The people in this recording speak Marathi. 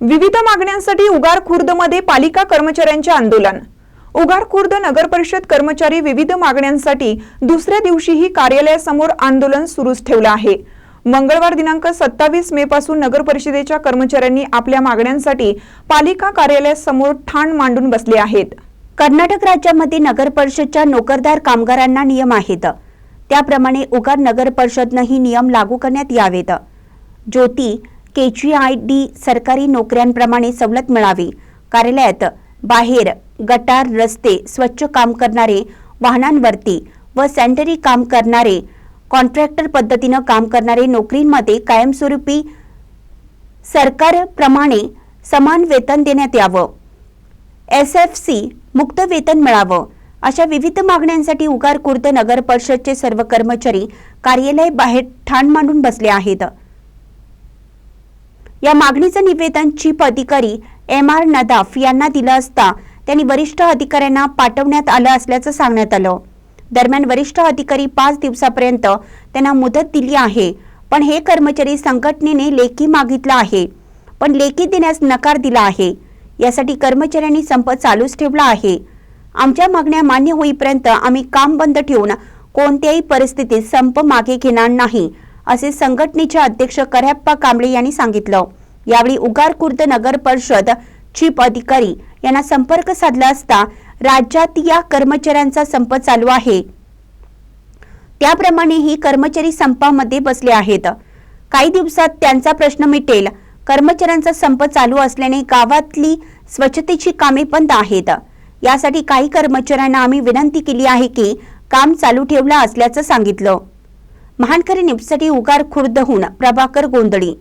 विविध मागण्यांसाठी उगार खुर्दमध्ये पालिका कर्मचाऱ्यांचे आंदोलन. उगार खुर्द नगर परिषद कर्मचारी विविध मागण्यांसाठी दुसऱ्या दिवशीही कार्यालयासमोर आंदोलन सुरूच ठेवलं आहे. मंगळवार दिनांक सत्तावीस मे पासून नगर परिषदेच्या कर्मचाऱ्यांनी आपल्या मागण्यांसाठी पालिका कार्यालयासमोर ठाण मांडून बसले आहेत. कर्नाटक राज्यामध्ये नगर परिषदच्या नोकरदार कामगारांना नियम आहेत. त्याप्रमाणे उगार नगर परिषदनंही नियम लागू करण्यात यावेत. ज्योती केजीआय डी सरकारी नोकऱ्यांप्रमाणे सवलत मिळावी. कार्यालयात बाहेर गटार रस्ते स्वच्छ काम करणारे वाहनांवरती व सॅनिटरी काम करणारे कॉन्ट्रॅक्टर पद्धतीनं काम करणारे नोकरींमध्ये कायमस्वरूपी सरकारप्रमाणे समान वेतन देण्यात यावं. एस एफ सी मुक्त वेतन मिळावं. अशा विविध मागण्यांसाठी उगार खुर्द नगर परिषदचे सर्व कर्मचारी कार्यालय बाहेर ठाण मांडून बसले आहेत. या मागणीचं निवेदन चीफ अधिकारी एम आर नदाफ यांना दिलं असता त्यांनी वरिष्ठ अधिकाऱ्यांना पाठवण्यात आलं असल्याचं सांगण्यात आलं. दरम्यान वरिष्ठ अधिकारी पाच दिवसापर्यंत त्यांना मुदत दिली आहे पण हे कर्मचारी संघटनेने लेखी मागितलं आहे पण लेखी देण्यास नकार दिला आहे. यासाठी कर्मचाऱ्यांनी संप चालूच ठेवला आहे. आमच्या मागण्या मान्य होईपर्यंत आम्ही काम बंद ठेवून कोणत्याही परिस्थितीत संप मागे घेणार नाही असे संघटनेचे अध्यक्ष करहप्पा कांबळे यांनी सांगितलं. यावेळी उगार खुर्द नगर परिषद चीफ अधिकारी यांना संपर्क साधला असता राज्यात या कर्मचाऱ्यांचा संप चालू आहे. त्याप्रमाणे ही कर्मचारी संपामध्ये बसले आहेत. काही दिवसात त्यांचा प्रश्न मिटेल. कर्मचाऱ्यांचा संप चालू असल्याने गावातली स्वच्छतेची कामे बंद आहेत. यासाठी काही कर्मचाऱ्यांना आम्ही विनंती केली आहे की काम चालू ठेवलं असल्याचं सांगितलं. महानकरी न्यूजसाठी उगार खुर्दहून प्रभाकर गोंधळी